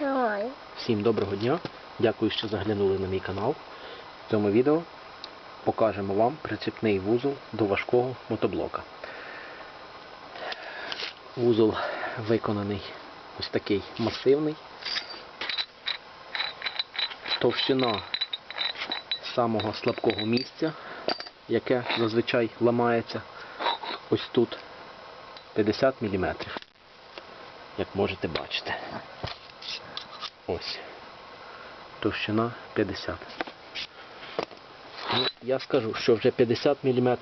Давай. Всім доброго дня. Дякую, що заглянули на мій канал. В цьому відео покажемо вам прицепний вузол до важкого мотоблока. Вузол виконаний ось такий масивний. Товщина самого слабкого місця, яке зазвичай ламається ось тут 50 мм. Як можете бачити. Ось. Товщина 50. Ну, я скажу, що вже 50 мм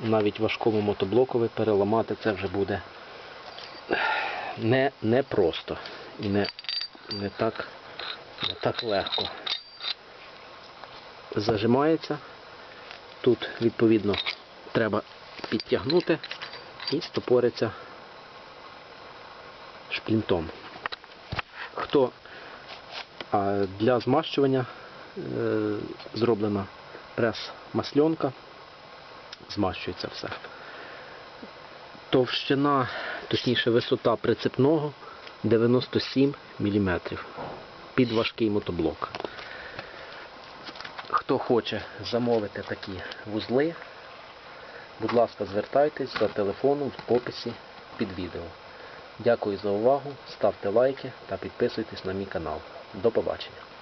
навіть важкому мотоблокові переламати це вже буде не, не просто і не, не, так, не так легко. Зажимається. Тут, відповідно, треба підтягнути і стопориться шплінтом. Хто а для змащування е, зроблена прес-масльонка, змащується все. Товщина, точніше висота прицепного 97 мм під важкий мотоблок. Хто хоче замовити такі вузли, будь ласка, звертайтесь за телефоном в описі під відео. Дякую за увагу, ставте лайки та підписуйтесь на мій канал. До побачення.